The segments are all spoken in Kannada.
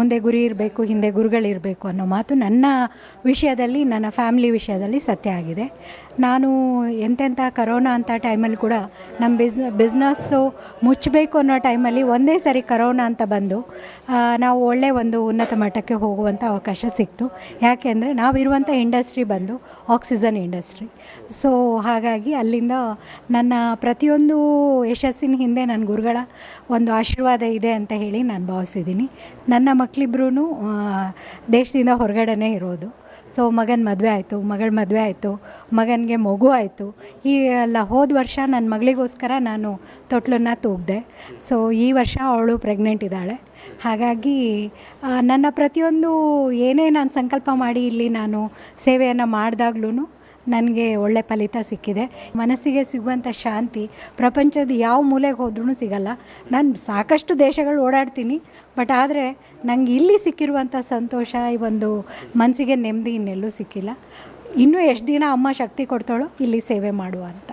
ಮುಂದೆ ಗುರಿ ಇರಬೇಕು, ಹಿಂದೆ ಗುರುಗಳಿರಬೇಕು ಅನ್ನೋ ಮಾತು ನನ್ನ ವಿಷಯದಲ್ಲಿ, ನನ್ನ ಫ್ಯಾಮಿಲಿ ವಿಷಯದಲ್ಲಿ ಸತ್ಯ ಆಗಿದೆ. ನಾನು ಎಂತೆಂಥ ಕರೋನಾ ಅಂತ ಟೈಮಲ್ಲಿ ಕೂಡ ನಮ್ಮ ಬಿಸ್ ಬಿಸ್ನೆಸ್ಸು ಮುಚ್ಚಬೇಕು ಅನ್ನೋ ಟೈಮಲ್ಲಿ ಒಂದೇ ಸರಿ ಕರೋನಾ ಅಂತ ಬಂದು ನಾವು ಒಳ್ಳೆ ಒಂದು ಉನ್ನತ ಮಟ್ಟಕ್ಕೆ ಹೋಗುವಂಥ ಅವಕಾಶ ಸಿಕ್ತು. ಯಾಕೆಂದರೆ ನಾವಿರುವಂಥ ಇಂಡಸ್ಟ್ರಿ ಬಂದು ಆಕ್ಸಿಜನ್ ಇಂಡಸ್ಟ್ರಿ ಸೊ ಹಾಗಾಗಿ ಅಲ್ಲಿಂದ ನನ್ನ ಪ್ರತಿಯೊಂದು ಯಶಸ್ಸಿನ ಹಿಂದೆ ನನ್ನ ಗುರುಗಳ ಒಂದು ಆಶೀರ್ವಾದ ಇದೆ ಅಂತ ಹೇಳಿ ನಾನು ಭಾವಿಸಿದ್ದೀನಿ. ನನ್ನ ಮಕ್ಕಳಿಬ್ರೂ ದೇಶದಿಂದ ಹೊರಗಡೆನೇ ಇರೋದು. ಸೊ, ಮಗನ ಮದುವೆ ಆಯಿತು, ಮಗಳ ಮದುವೆ ಆಯಿತು, ಮಗನಿಗೆ ಮಗು ಆಯಿತು. ಈ ಎಲ್ಲ ಹೋದ ವರ್ಷ ನನ್ನ ಮಗಳಿಗೋಸ್ಕರ ನಾನು ತೊಟ್ಲನ್ನು ತೂಗಿದೆ. ಸೊ, ಈ ವರ್ಷ ಅವಳು ಪ್ರೆಗ್ನೆಂಟ್ ಇದ್ದಾಳೆ. ಹಾಗಾಗಿ ನನ್ನ ಪ್ರತಿಯೊಂದು ಏನೇ ನಾನು ಸಂಕಲ್ಪ ಮಾಡಿ ಇಲ್ಲಿ ನಾನು ಸೇವೆಯನ್ನು ಮಾಡಿದಾಗ್ಲೂ ನನಗೆ ಒಳ್ಳೆ ಫಲಿತ ಸಿಕ್ಕಿದೆ. ಮನಸ್ಸಿಗೆ ಸಿಗುವಂಥ ಶಾಂತಿ, ಪ್ರಪಂಚದ ಯಾವ ಮೂಲೆಗೆ ಹೋದ್ರೂ ಸಿಗಲ್ಲ. ನಾನು ಸಾಕಷ್ಟು ದೇಶಗಳು ಓಡಾಡ್ತೀನಿ, ಬಟ್ ಆದರೆ ನಂಗೆ ಇಲ್ಲಿ ಸಿಕ್ಕಿರುವಂಥ ಸಂತೋಷ, ಈ ಒಂದು ಮನಸ್ಸಿಗೆ ನೆಮ್ಮದಿ ಇನ್ನೆಲ್ಲೂ ಸಿಕ್ಕಿಲ್ಲ. ಇನ್ನೂ ಎಷ್ಟು ದಿನ ಅಮ್ಮ ಶಕ್ತಿ ಕೊಡ್ತಾಳೋ ಇಲ್ಲಿ ಸೇವೆ ಮಾಡುವ ಅಂತ.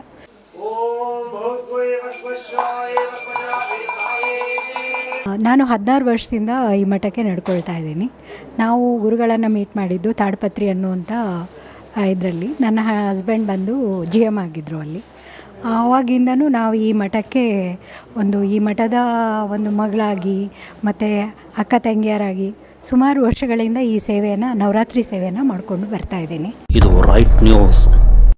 ನಾನು ಹದಿನಾರು ವರ್ಷದಿಂದ ಈ ಮಠಕ್ಕೆ ನಡ್ಕೊಳ್ತಾ ಇದ್ದೀನಿ. ನಾವು ಗುರುಗಳನ್ನು ಮೀಟ್ ಮಾಡಿದ್ದು ತಾಡ್ಪತ್ರಿ ಅನ್ನುವಂಥ ಇದರಲ್ಲಿ. ನನ್ನ ಹಸ್ಬೆಂಡ್ ಬಂದು ಜಿ ಎಂ ಆಗಿದ್ದರು ಅಲ್ಲಿ. ಆವಾಗಿಂದನೂ ನಾವು ಈ ಮಠಕ್ಕೆ ಒಂದು, ಈ ಮಠದ ಒಂದು ಮಗಳಾಗಿ, ಮತ್ತು ಅಕ್ಕ ತಂಗಿಯರಾಗಿ ಸುಮಾರು ವರ್ಷಗಳಿಂದ ಈ ಸೇವೆಯನ್ನು, ನವರಾತ್ರಿ ಸೇವೆಯನ್ನು ಮಾಡಿಕೊಂಡು ಬರ್ತಾ ಇದ್ದೀನಿ. ಇದು ರೈಟ್ ನ್ಯೂಸ್